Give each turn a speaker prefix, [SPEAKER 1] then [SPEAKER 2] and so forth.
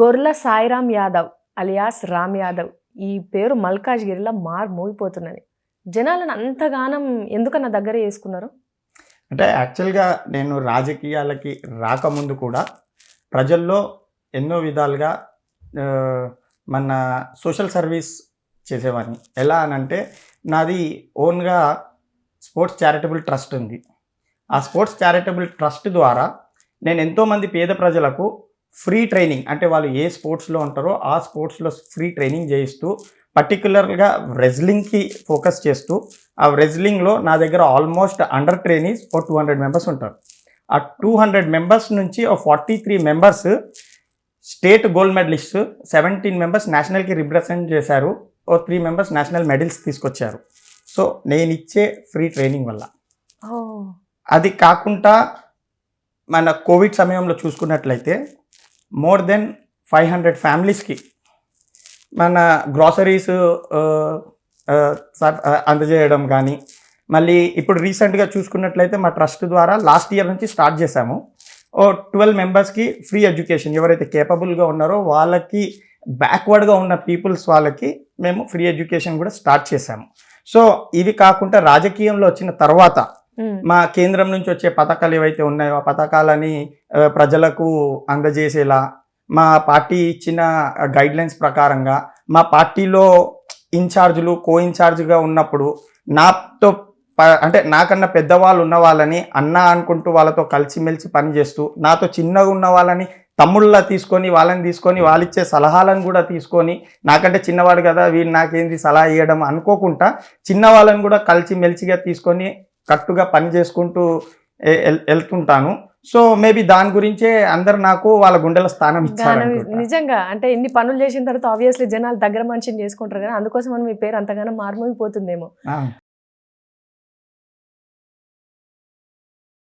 [SPEAKER 1] గొర్ల Sairam Yadav alias Ram Yadav. ఈ పేరు మల్కాజ్గిరిలో మార్ మోగిపోతున్నది. జనాలను అంతగానం ఎందుకన్నా దగ్గర చేసుకున్నారు?
[SPEAKER 2] అంటే యాక్చువల్గా నేను రాజకీయాలకి రాకముందు కూడా ప్రజల్లో ఎన్నో విధాలుగా మన సోషల్ సర్వీస్ చేసేవాడిని. ఎలా అని అంటే నాది ఓన్గా స్పోర్ట్స్ చారిటబుల్ ట్రస్ట్ ఉంది. ఆ స్పోర్ట్స్ చారిటబుల్ ట్రస్ట్ ద్వారా నేను ఎంతోమంది పేద ప్రజలకు ఫ్రీ ట్రైనింగ్ అంటే వాళ్ళు ఏ స్పోర్ట్స్లో ఉంటారో ఆ స్పోర్ట్స్లో ఫ్రీ ట్రైనింగ్ చేయిస్తూ పర్టికులర్గా రెజ్లింగ్కి ఫోకస్ చేస్తూ ఆ రెజ్లింగ్లో నా దగ్గర ఆల్మోస్ట్ అండర్ ట్రైనీస్ ఓ టూ హండ్రెడ్ మెంబర్స్ ఉంటారు. ఆ టూ హండ్రెడ్ మెంబర్స్ నుంచి ఓ forty three members state gold medallist seventeen members నేషనల్కి represent చేశారు ఓ త్రీ మెంబర్స్ నేషనల్ మెడల్స్ తీసుకొచ్చారు. సో నేను ఇచ్చే ఫ్రీ ట్రైనింగ్ వల్ల. అది కాకుండా మన కోవిడ్ సమయంలో చూసుకున్నట్లయితే మోర్ దెన్ ఫైవ్ హండ్రెడ్ ఫ్యామిలీస్కి మన గ్రాసరీస్ అందజేయడం కానీ మళ్ళీ ఇప్పుడు రీసెంట్గా చూసుకున్నట్లయితే మా ట్రస్ట్ ద్వారా లాస్ట్ ఇయర్ నుంచి స్టార్ట్ చేశాము. ఓ ట్వెల్వ్ మెంబర్స్కి ఫ్రీ ఎడ్యుకేషన్. ఎవరైతే కేపబుల్గా ఉన్నారో వాళ్ళకి బ్యాక్వర్డ్గా ఉన్న పీపుల్స్ వాళ్ళకి మేము ఫ్రీ ఎడ్యుకేషన్ కూడా స్టార్ట్ చేశాము. సో ఇవి కాకుండా రాజకీయంలో వచ్చిన తర్వాత మా కేంద్రం నుంచి వచ్చే పథకాలు ఏవైతే ఉన్నాయో ఆ పథకాలని ప్రజలకు అందజేసేలా మా పార్టీ ఇచ్చిన గైడ్ లైన్స్ ప్రకారంగా మా పార్టీలో ఇన్ఛార్జ్లు కో ఇన్ఛార్జ్గా ఉన్నప్పుడు నాతో అంటే నాకన్నా పెద్దవాళ్ళు ఉన్న వాళ్ళని అన్న అనుకుంటూ వాళ్ళతో కలిసిమెలిసి పనిచేస్తూ నాతో చిన్నగా ఉన్న వాళ్ళని తమ్ముళ్ళ తీసుకొని వాళ్ళని తీసుకొని వాళ్ళిచ్చే సలహాలను కూడా తీసుకొని నాకంటే చిన్నవాడు కదా వీళ్ళు నాకేంది సలహా ఇవ్వడం అనుకోకుండా చిన్న వాళ్ళని కూడా కలిసి మెలిసిగా తీసుకొని కట్టుగా పని చేసుకుంటూ వెళ్తుంటాను సో మేబీ దాని గురించే అందరు నాకు వాళ్ళ గుండెల స్థానం ఇచ్చారు.
[SPEAKER 1] నిజంగా అంటే ఇన్ని పనులు చేసిన తర్వాత ఆబ్వియస్లీ జనాలు దగ్గర మనిషిని చేసుకుంటారు కదా అందుకోసం మనం మీ పేరు అంతగానో మారుమోగిపోతుందేమో.